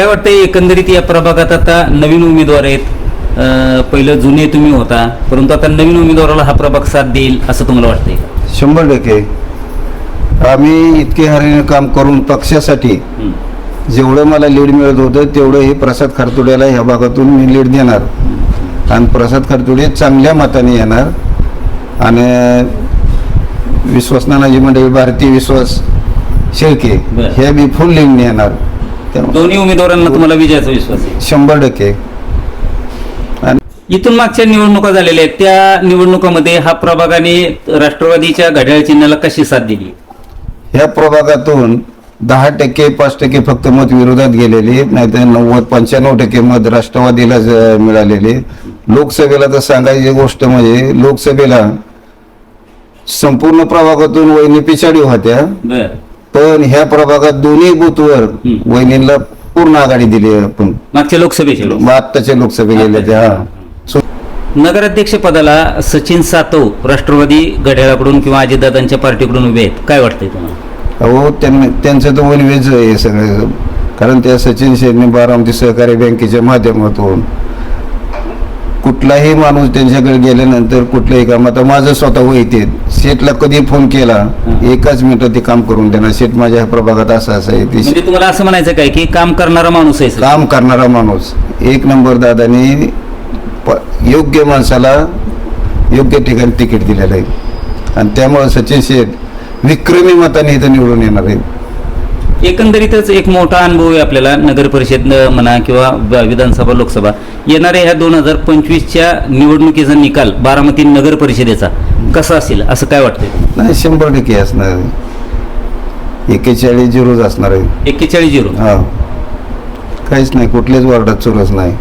काय वाटतंय एकंदरीत या प्रभागात आता नवीन उमेदवार आहेत पहिलं जुने तुम्ही होता परंतु आता नवीन उमेदवाराला हा प्रभाग साथ देईल असं तुम्हाला वाटतंय? शंभर टक्के आम्ही इतके हरीने काम करून पक्षासाठी. जेवढं मला लीड मिळत होतं तेवढं हे प्रसाद खरतुड्याला ह्या भागातून मी लीड देणार आणि प्रसाद खरतुडे चांगल्या मताने येणार आणि विश्वास नानाजी मंडळी भारतीय विश्वास शेळके. हे बी फुल लीडने येणार दोन्ही उमेदवारांना तुम्हाला विजयाचा विश्वास आहे. शंभर टक्के. इथून मागच्या निवडणुका झालेल्या आहेत. त्या निवडणुकामध्ये हा प्रभागाने राष्ट्रवादीच्या घड्याळ चिन्हाला कशी साथ दिली? ह्या प्रभागातून दहा टक्के पाच टक्के फक्त मत विरोधात गेलेले नाहीतर नव्वद पंच्याण्णव टक्के मत राष्ट्रवादीला मिळालेले लोकसभेला तर सांगायची गोष्ट म्हणजे लोकसभेला संपूर्ण प्रभागातून वहिनी पिछाडी होत्या. पण ह्या प्रभागात दोन्ही बूथवर. वहिनीला पूर्ण आघाडी दिली आपण. मागच्या लोकसभेचे लोक. आत्ताच्या लोकसभे गेल्या त्या नगराध्यक्ष पदाला सचिन सातव राष्ट्रवादी घड्याळाकडून किंवा अजितदादांच्या पार्टीकडून उभे आहेत. काय वाटतंय तुम्हाला? अहो त्यांनी त्यांचं तर वनवेज आहे सगळं. कारण त्या सचिन शेट्टी बारामती सहकारी बँकेच्या माध्यमातून कुठलाही माणूस त्यांच्याकडे गेल्यानंतर कुठल्याही काम आता माझं स्वतः वैते शेटला कधी फोन केला. एकाच मिनिटात ते काम करून देणार. शेट माझ्या ह्या प्रभागात असं असं आहे. म्हणजे तुम्हाला असं म्हणायचं काय की काम करणारा माणूस आहे. काम करणारा माणूस. एक नंबर दादानी योग्य माणसाला योग्य ठिकाणी तिकीट दिलेलं आहे. आणि त्यामुळे सचिन शेठ विक्रमी मताने इथं निवडून येणार आहे. एकंदरीतच एक मोठा अनुभव आहे आपल्याला नगर परिषद म्हणा किंवा विधानसभा लोकसभा. येणाऱ्या ह्या दोन हजार पंचवीसच्या निवडणुकीचा निकाल बारामती नगर परिषदेचा कसा असेल? असं काय वाटतंय? नाही शंभर टक्के असणार आहे. एकेचाळीस झिरोज असणार आहे. एक्केचाळीस झिरो. हा. काहीच नाही कुठल्याच वार्डात चुरस नाही.